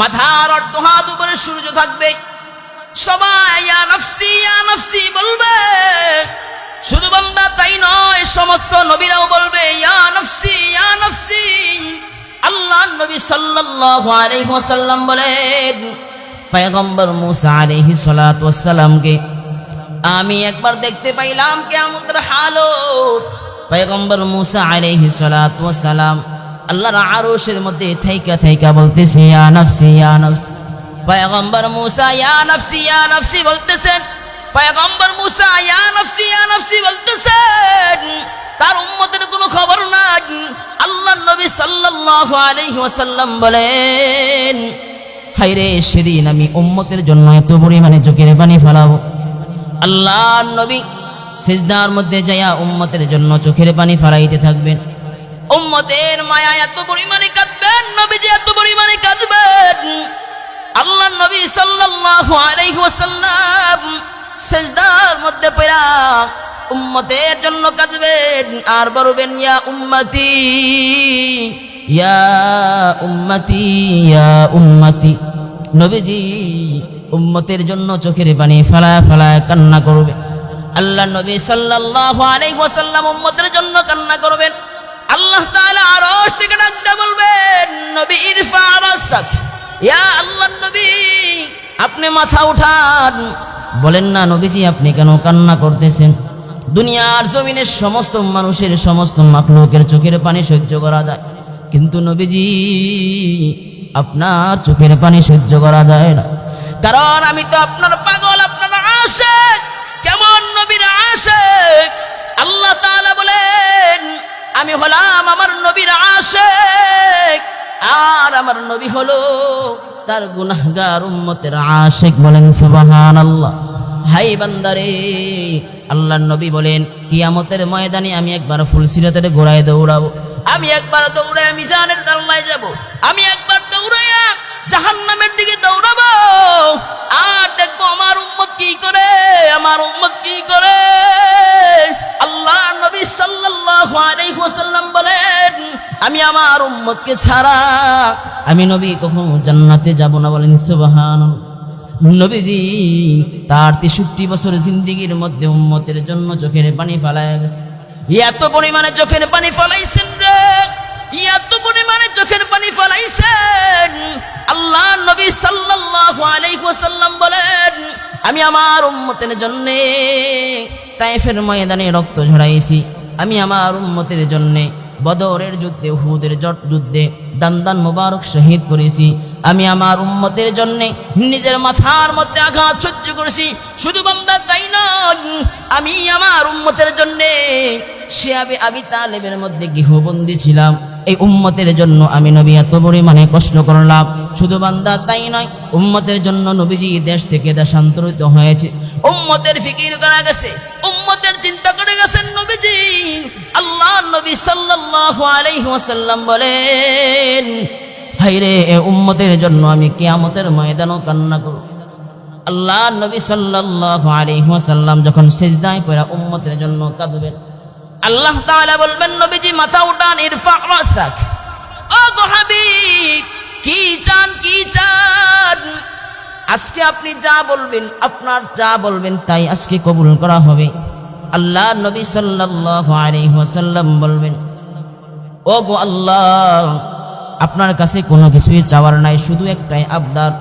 মাথার অর্ধ হাত উপরে সূর্য থাকবে। সবাই, ইয়া নফসি ইয়া নফসি বলবে। শুধু বান্দা তাই নয়, সমস্ত নবীরাও বলবে, ইয়া নফসি আল্লাহ নবী সাল্লাল্লাহু বলেন, পয়গম্বর মুসা আলাইহি সালাতু আমি একবার দেখতে পাইলাম কেয়ামতের হালত। পয়গম্বর মুসা আলাইহি সালাতু আল্লাহর আরশের মধ্যে থাইকা থাইকা বলতেছে, ইয়া নফসি ইয়া নফসি। পয়গম্বর মুসা, ইয়া নফসি ইয়া নফসি, বলতেছেন। পয়গম্বর মুসা, ইয়া নফসি ইয়া নফসি, বলতেছেন। তার উম্মতের কোনো খবর নাই। আল্লাহ নবী সাল্লাল্লাহু আলাইহি ওয়াসাল্লাম বলেন হাইরে সেদিন আমি উম্মতের জন্য এত পরিমাণে চোখের পানি ফেলাবো। আল্লাহ নবী সিজদার মধ্যে যাইয়া উম্মতের জন্য চোখের পানি ফেলাইতে থাকবেন। উম্মতের মায়া এত পরিমাণে কাঁদবেন, নবীজি এত পরিমাণে কাঁদবেন। আল্লাহ নবী সাল্লাল্লাহু আলাইহি ওয়াসাল্লাম সিজদার মধ্যে পড়া উম্মতের জন্য কাঁদবেন, আর বলবেন, ইয়া উম্মতি ইয়া উম্মতি ইয়া উম্মতি। নবীজি উম্মতের জন্য চোখের পানি ফালায় ফালায় কান্না করবে। আল্লাহ নবী সাল্লাল্লাহু আলাইহি ওয়াসাল্লাম উম্মতের জন্য কান্না করবেন। আল্লাহ আরশ থেকে ডাকতে বলবেন, নবী, ইরফা রাসাক ইয়া আল্লাহ নবী, আপনি মাথা উঠান। বলেন, না নবীজি, আপনি কেন কান্না করতেছেন? দুনিয়ার জমিনের সমস্ত মানুষের সমস্ত মাখলুকের চোখের পানি সহ্য করা যায়। কিন্তু নবীজি, আপনার চোখের পানি সহ্য করা যায় না। কারণ আমি তো আপনার পাগল, আপনার আশেক। কেমন নবীর আশেক? আল্লাহ আমি হলাম আমার নবীর আশেক, আর আমার নবী হলো তার গুনাহগার উম্মতের আশেক বলেন সুবাহান আল্লাহ হাই বান্দারে আল্লাহ নবী বলেন, কিয়ামতের ময়দানে আমি একবার ফুলসিরাতের গোড়ায় দৌড়াবো। আমি একবার দৌড়ায় মিজানের দাল্লায় যাব। আমি একবার দৌড়াইয়া জাহান্নামের দিকে দৌড়াবো। আর দেখব আমার উম্মত কি করে? আমি আমার উম্মতকে ছাড়া আমি নবী কখনো জান্নাতে যাব না বলেন সুবহানাল্লাহ। নবীজি, তার তেষট্টি বছর জিন্দিগির মধ্যে উম্মতের জন্য চোখের পানি ফালায় গেছে। এত পরিমাণে চোখের পানি ফলাইছেন রে, এত পরিমাণে চোখের পানি ফলাইছেন। আল্লাহ নবী সাল্লাল্লাহু আলাইহি ওয়াসাল্লাম বলেন, আমি আমার উম্মতের জন্য তাইফের ময়দানে রক্ত ঝরাইছি। আমি আমার উম্মতের জন্য বদরের যুদ্ধে হুদের জট যুদ্ধে দান্দান দান মোবারক শহীদ করেছি। আমি আমার উম্মতের জন্য নিজের মাথার মধ্যে আঘাত সহ্য করেছি। শুধু বান্দা তাই নয়, আমি আমার উম্মতের জন্য সে আবি আবি তালেবের মধ্যে গৃহবন্দী ছিলাম। এই উম্মতের জন্য আমি নবী এত পরিমাণে কষ্ট করলাম। শুধু বান্দা তাই নয়, উম্মতের জন্য নবীজি দেশ থেকে দেশান্তরিত হয়েছে। উম্মতের ফিকির করা গেছে, উম্মতের চিন্তা করে গেছেন আল্লাহ নবী সাল্লাল্লাহু আলাইহি ওয়াসাল্লাম বলেন হাইরে এ উম্মতের জন্য আমি কিয়ামতের ময়দানও কান্না করব। আল্লাহ নবী সাল্লাল্লাহু আলাইহি ওয়াসাল্লাম যখন সিজদায় পড়া উম্মতের জন্য কাঁদবেন। আল্লাহ তাআলা বলবেন, নবীজি, মাথা উঠান, ইরফা রাসাক ও হাবিব, কি চান কি চান? আজকে আপনি যা বলবেন, আপনার যা বলবেন, তাই আজকে কবুল করা হবে। আল্লাহ নবী আলাইহি বলবেন ও গো আল্লাহ, আপনার কাছে কোনো কিছুই চাওয়ার নাই, শুধু একটাই আবদার।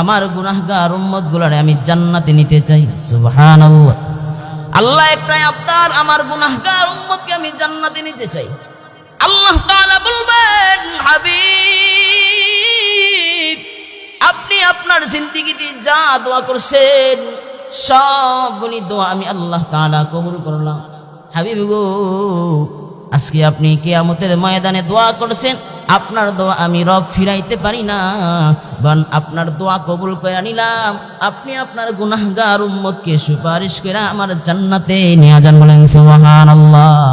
আমার গুনাহগার উম্মত গুলারে আমি জান্নাতে নিতে চাই। সুবহানাল্লাহ। আল্লাহ একটাই আবদার, আমার গুনাহগার উম্মতকে আমি জান্নাতে নিতে চাই। আল্লাহ বলবেন, হাবিব, আপনি আপনার জিন্দিগিতে যা দোয়া করছেন সবগুলি দোয়া আমি আল্লাহ তালা কবুল করলাম। হাবিব গো, আজকে আপনি কেয়ামতের ময়দানে দোয়া করছেন, আপনার দোয়া আমি রব ফিরাইতে পারি না। বান, আপনার দোয়া কবুল করে নিলাম। আপনি আপনার গুনাহগার উম্মতকে সুপারিশ করে আমার জান্নাতে নিয়ে যান বলেন, সুবহানাল্লাহ।